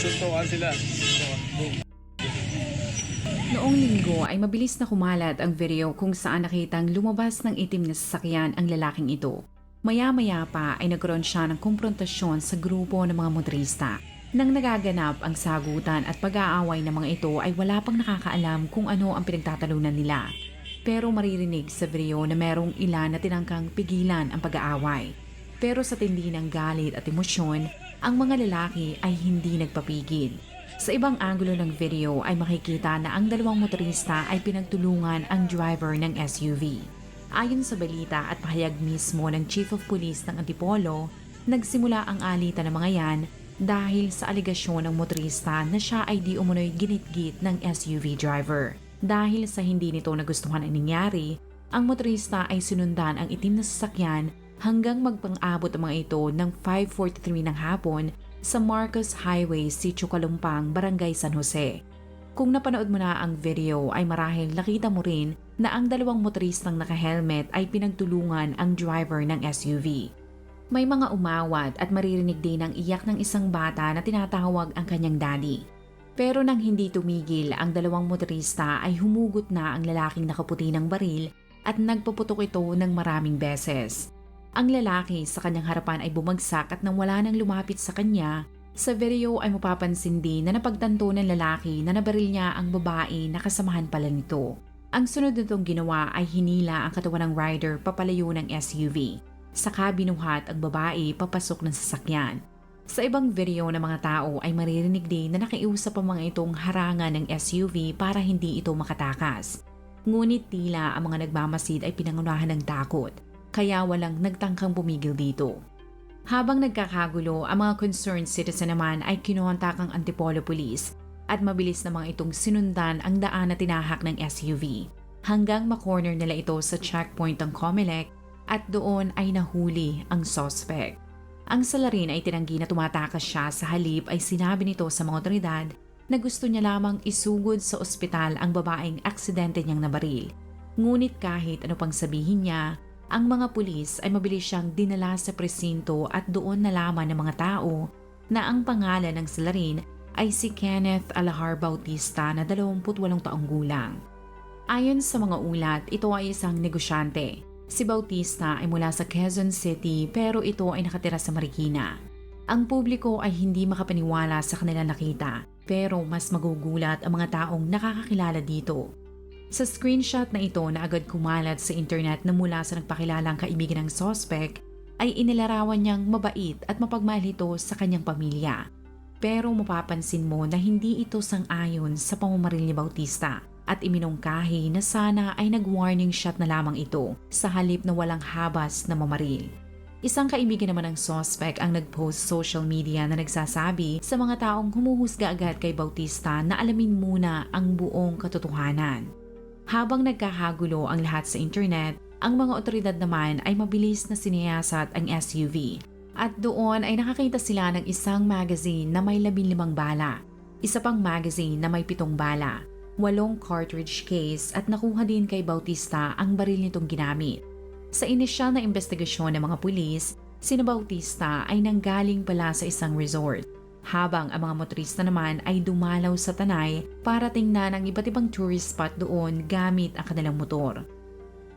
Suntukan sila. Noong linggo ay mabilis na kumalat ang video kung saan nakitang lumabas ng itim na sasakyan ang lalaking ito. Maya-maya pa ay nagkaroon siya ng komprontasyon sa grupo ng mga motorista. Nang nagaganap ang sagutan at pag-aaway ng mga ito ay wala pang nakakaalam kung ano ang pinagtatalunan nila. Pero maririnig sa video na merong ilan na tinangkang pigilan ang pag-aaway. Pero sa tindi ng galit at emosyon, ang mga lalaki ay hindi nagpapigil. Sa ibang angulo ng video ay makikita na ang dalawang motorista ay pinagtulungan ang driver ng SUV. Ayon sa balita at pahayag mismo ng Chief of Police ng Antipolo, nagsimula ang alitan ng mga yan dahil sa aligasyon ng motorista na siya ay di umunoy ginitgit ng SUV driver. Dahil sa hindi nito nagustuhan ang nangyari, ang motorista ay sinundan ang itim na sasakyan hanggang magpang-abot ang mga ito ng 5.43 ng hapon sa Marcos Highway, Sitio Kalumpang, Barangay San Jose. Kung napanood mo na ang video ay marahil nakita mo rin na ang dalawang motoristang naka-helmet ay pinagtulungan ang driver ng SUV. May mga umawat at maririnig din ang iyak ng isang bata na tinatawag ang kanyang daddy. Pero nang hindi tumigil, ang dalawang motorista ay humugot na ang lalaking nakaputi ng baril at nagpaputok ito ng maraming beses. Ang lalaki sa kanyang harapan ay bumagsak at nang wala nang lumapit sa kanya, sa video ay mapapansin din na napagtanto ng lalaki na nabaril niya ang babae na kasamahan pala nito. Ang sunod nitong ginawa ay hinila ang katawan ng rider papalayo ng SUV. Saka binuhat ang babae papasok ng sasakyan. Sa ibang video ng mga tao ay maririnig din na nakiusap ang mga itong harangan ng SUV para hindi ito makatakas. Ngunit tila ang mga nagmamasid ay pinangunahan ng takot kaya walang nagtangkang pumigil dito. Habang nagkakagulo, ang mga concerned citizen naman ay kinontak ang Antipolo Police at mabilis na mga itong sinundan ang daan na tinahak ng SUV hanggang makorner nila ito sa checkpoint ng Comelec at doon ay nahuli ang suspect. Ang salarin ay tinanggi na tumatakas siya sa halip ay sinabi nito sa mga otoridad na gusto niya lamang isugod sa ospital ang babaeng aksidente niyang nabaril. Ngunit kahit ano pang sabihin niya, ang mga pulis ay mabilis siyang dinala sa presinto at doon nalaman ng mga tao na ang pangalan ng salarin ay si Kenneth Alahar Bautista na 28 taong gulang. Ayon sa mga ulat, ito ay isang negosyante. Si Bautista ay mula sa Quezon City pero ito ay nakatira sa Marikina. Ang publiko ay hindi makapaniwala sa kanila nakita pero mas magugulat ang mga taong nakakakilala dito sa screenshot na ito na agad kumalat sa internet na mula sa nagpakilalang kaibigan ng sospek, ay inilarawan niyang mabait at mapagmahal ito sa kanyang pamilya. Pero mapapansin mo na hindi ito sang-ayon sa pamamaril ni Bautista at iminungkahi na sana ay nag-warning shot na lamang ito sa halip na walang habas na mamaril. Isang kaibigan naman ng sospek ang nag-post social media na nagsasabi sa mga taong humuhusga agad kay Bautista na alamin muna ang buong katotohanan. Habang nagkakagulo ang lahat sa internet, ang mga otoridad naman ay mabilis na siniyasat ang SUV. At doon ay nakakita sila ng isang magazine na may labinlimang bala, isa pang magazine na may pitong bala, walong cartridge case at nakuha din kay Bautista ang baril nitong ginamit. Sa inisyal na investigasyon ng mga pulis, si Bautista ay nanggaling pala sa isang resort habang ang mga motorista naman ay dumalaw sa tanay para tingnan ang iba't ibang tourist spot doon gamit ang kanilang motor.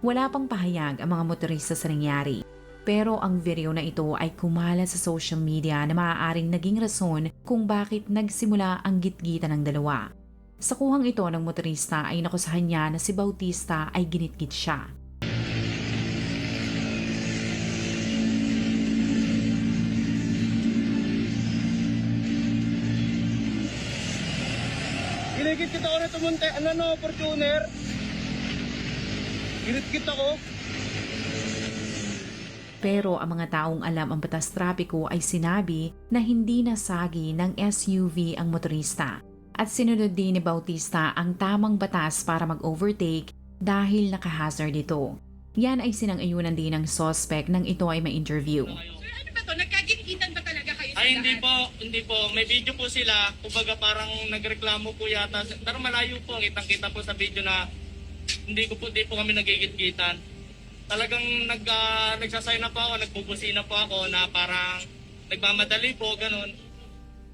Wala pang pahayag ang mga motorista sa nangyari. Pero ang video na ito ay kumalat sa social media na maaaring naging rason kung bakit nagsimula ang gitgita ng dalawa. Sa kuhang ito ng motorista ay nakusahan niya na si Bautista ay ginitgit siya. Ginigit kita ko na tumunte. Ano no, Fortuner? Ginit-git ako. Pero ang mga taong alam ang batas trapiko ay sinabi na hindi nasagi ng SUV ang motorista. At sinunod din ni Bautista ang tamang batas para mag-overtake dahil nakahazard ito. Yan ay sinang-ayunan din ng suspect nang ito ay ma-interview. Sir, ano ba to? Nagkagit-gitan ba Ay, hindi po, hindi po. May video po sila. Kumbaga parang nagreklamo po yata. Pero malayo po. Kitang-kita po sa video na hindi ko po, hindi po kami nagigit-gitan. Talagang nag, uh, nagsasay na po ako, nagbubusina po ako na parang nagmamadali po, ganun.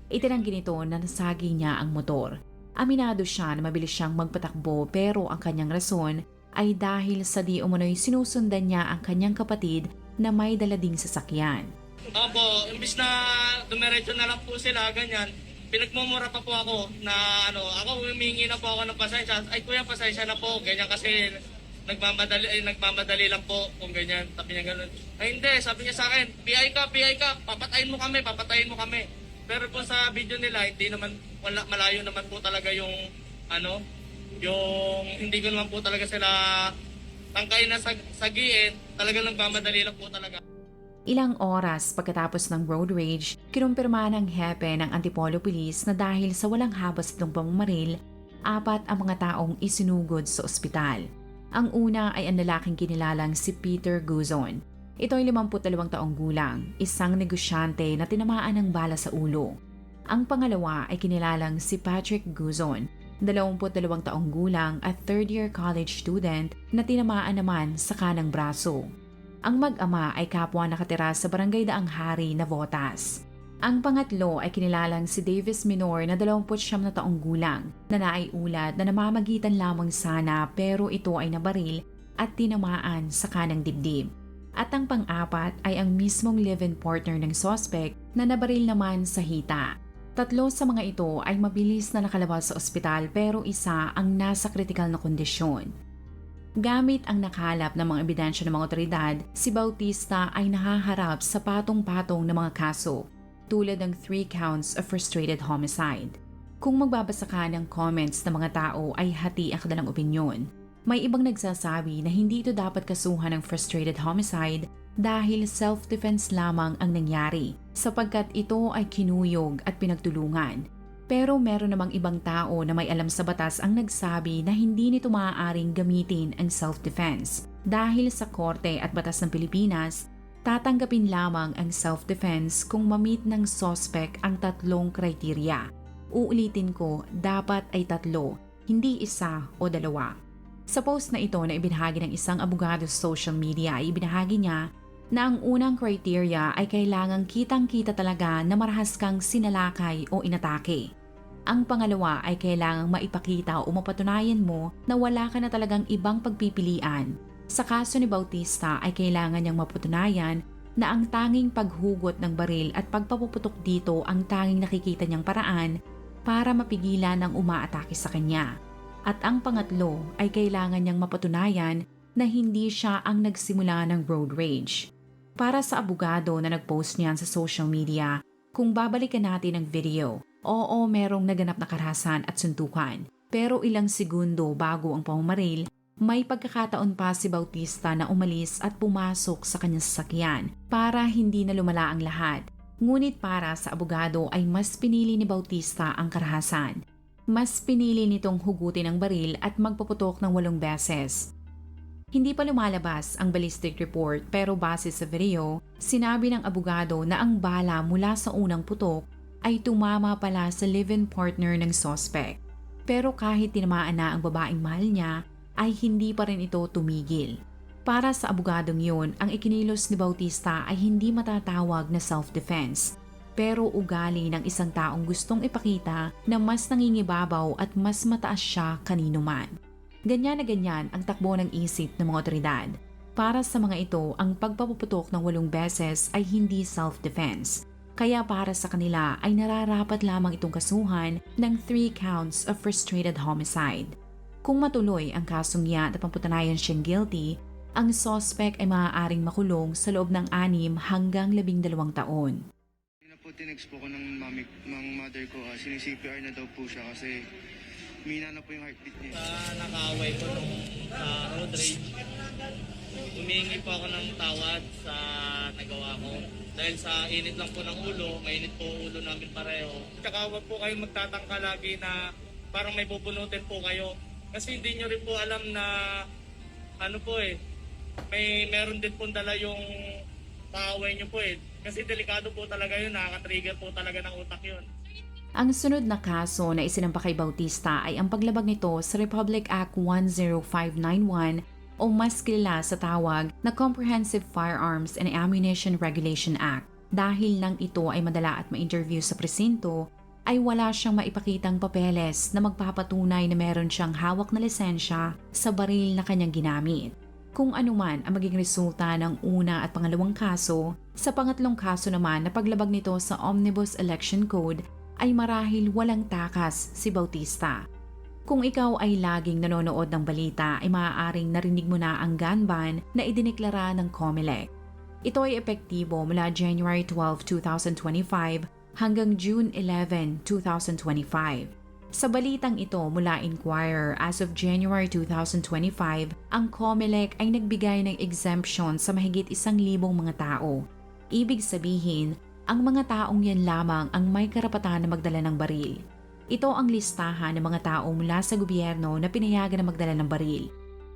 Itinanggi nito na nasagi niya ang motor. Aminado siya na mabilis siyang magpatakbo pero ang kanyang rason ay dahil sa di umano'y sinusundan niya ang kanyang kapatid na may dalading sasakyan. Opo, imbis na dumiretso na lang po sila, ganyan. Pinagmumura pa po ako na ano, ako humingi na po ako ng pasensya. Ay kuya, pasensya na po. Ganyan kasi nagmamadali, ay, nagmamadali lang po kung ganyan. Sabi niya ganun. Ay hindi, sabi niya sa akin, PI ka, PI ka, papatayin mo kami, papatayin mo kami. Pero po sa video nila, hindi naman, wala, malayo naman po talaga yung, ano, yung hindi ko naman po talaga sila tangkay na sag, sagiin. Talagang nagmamadali lang po talaga. Ilang oras pagkatapos ng road rage, kinumpirma ng hepe ng Antipolo Police na dahil sa walang habas itong pamamaril, apat ang mga taong isinugod sa ospital. Ang una ay ang lalaking kinilalang si Peter Guzon. Ito ay 52 taong gulang, isang negosyante na tinamaan ng bala sa ulo. Ang pangalawa ay kinilalang si Patrick Guzon, 22 taong gulang at third-year college student na tinamaan naman sa kanang braso. Ang mag-ama ay kapwa nakatira sa barangay Daang Hari, Navotas. Ang pangatlo ay kinilalang si Davis Minor na 29 na taong gulang na naiulat na namamagitan lamang sana pero ito ay nabaril at tinamaan sa kanang dibdib. At ang pang-apat ay ang mismong live-in partner ng suspect na nabaril naman sa hita. Tatlo sa mga ito ay mabilis na nakalabas sa ospital pero isa ang nasa kritikal na kondisyon. Gamit ang nakalap ng mga ebidensya ng mga otoridad, si Bautista ay nahaharap sa patong-patong na mga kaso tulad ng three counts of frustrated homicide. Kung magbabasa ka ng comments ng mga tao ay hati ang kanilang opinyon. May ibang nagsasabi na hindi ito dapat kasuhan ng frustrated homicide dahil self-defense lamang ang nangyari sapagkat ito ay kinuyog at pinagtulungan. Pero meron namang ibang tao na may alam sa batas ang nagsabi na hindi nito maaaring gamitin ang self-defense dahil sa korte at batas ng Pilipinas, tatanggapin lamang ang self-defense kung mamit ng suspect ang tatlong kriteriya. Uulitin ko, dapat ay tatlo, hindi isa o dalawa. Sa post na ito na ibinahagi ng isang abogado sa social media ay ibinahagi niya na ang unang criteria ay kailangang kitang-kita talaga na marahas kang sinalakay o inatake. Ang pangalawa ay kailangang maipakita o mapatunayan mo na wala ka na talagang ibang pagpipilian. Sa kaso ni Bautista ay kailangan niyang mapatunayan na ang tanging paghugot ng baril at pagpapuputok dito ang tanging nakikita niyang paraan para mapigilan ng umaatake sa kanya. At ang pangatlo ay kailangan niyang mapatunayan na hindi siya ang nagsimula ng road rage. Para sa abogado na nagpost niyan sa social media, kung babalikan natin ang video, oo merong naganap na karahasan at suntukan. Pero ilang segundo bago ang pamamaril, may pagkakataon pa si Bautista na umalis at pumasok sa kanyang sasakyan para hindi na lumala ang lahat. Ngunit para sa abogado ay mas pinili ni Bautista ang karahasan. Mas pinili nitong hugutin ang baril at magpaputok ng walong beses. Hindi pa lumalabas ang ballistic report pero base sa video, sinabi ng abogado na ang bala mula sa unang putok ay tumama pala sa live-in partner ng suspect. Pero kahit tinamaan na ang babaeng mahal niya, ay hindi pa rin ito tumigil. Para sa abogadong yun, ang ikinilos ni Bautista ay hindi matatawag na self-defense, pero ugali ng isang taong gustong ipakita na mas nangingibabaw at mas mataas siya kanino man. Ganyan na ganyan ang takbo ng isip ng mga otoridad. Para sa mga ito, ang pagpapuputok ng walong beses ay hindi self-defense. Kaya para sa kanila ay nararapat lamang itong kasuhan ng three counts of frustrated homicide. Kung matuloy ang kasong yan at pamputanayan siyang guilty, ang suspect ay maaaring makulong sa loob ng anim hanggang labing dalawang taon. Na po tinext po ko ng, mami, ng mother ko, uh, sinisi-CPR na daw po siya kasi mina na po yung heartbeat niya. sa nakaway ko nung sa road rage. Humingi po ako ng tawad sa Dahil sa init lang po ng ulo, mainit po ulo namin pareho. Tsaka huwag po kayong magtatangka lagi na parang may bubunutin po kayo. Kasi hindi nyo rin po alam na ano po eh, may meron din po dala yung kaaway nyo po eh. Kasi delikado po talaga yun, nakaka-trigger po talaga ng utak yun. Ang sunod na kaso na isinampa kay Bautista ay ang paglabag nito sa Republic Act 10591 o mas kilala sa tawag na Comprehensive Firearms and Ammunition Regulation Act. Dahil nang ito ay madala at ma-interview sa presinto, ay wala siyang maipakitang papeles na magpapatunay na meron siyang hawak na lisensya sa baril na kanyang ginamit. Kung anuman ang maging resulta ng una at pangalawang kaso, sa pangatlong kaso naman na paglabag nito sa Omnibus Election Code ay marahil walang takas si Bautista. Kung ikaw ay laging nanonood ng balita ay maaaring narinig mo na ang gun ban na idineklara ng COMELEC. Ito ay epektibo mula January 12, 2025 hanggang June 11, 2025. Sa balitang ito mula Inquirer as of January 2025, ang COMELEC ay nagbigay ng exemption sa mahigit isang libong mga tao. Ibig sabihin, ang mga taong yan lamang ang may karapatan na magdala ng baril. Ito ang listahan ng mga tao mula sa gobyerno na pinayagan na magdala ng baril.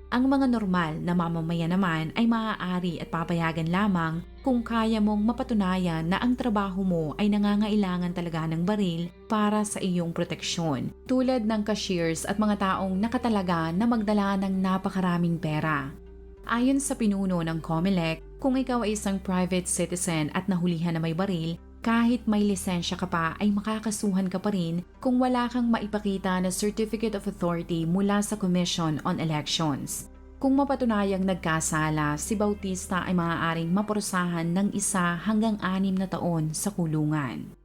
Ang mga normal na mamamayan naman ay maaari at papayagan lamang kung kaya mong mapatunayan na ang trabaho mo ay nangangailangan talaga ng baril para sa iyong proteksyon, tulad ng cashiers at mga taong nakatalaga na magdala ng napakaraming pera. Ayon sa pinuno ng COMELEC, kung ikaw ay isang private citizen at nahulihan na may baril, kahit may lisensya ka pa ay makakasuhan ka pa rin kung wala kang maipakita na Certificate of Authority mula sa Commission on Elections. Kung mapatunayang nagkasala, si Bautista ay maaaring maparusahan ng isa hanggang anim na taon sa kulungan.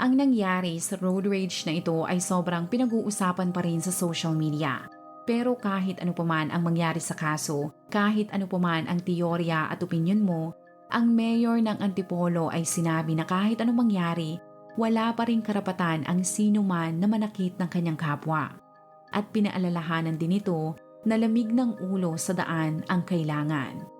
Ang nangyari sa road rage na ito ay sobrang pinag-uusapan pa rin sa social media. Pero kahit ano paman ang mangyari sa kaso, kahit ano paman ang teorya at opinyon mo, ang mayor ng Antipolo ay sinabi na kahit anong mangyari, wala pa rin karapatan ang sino man na manakit ng kanyang kapwa. At pinaalalahanan din ito na lamig ng ulo sa daan ang kailangan.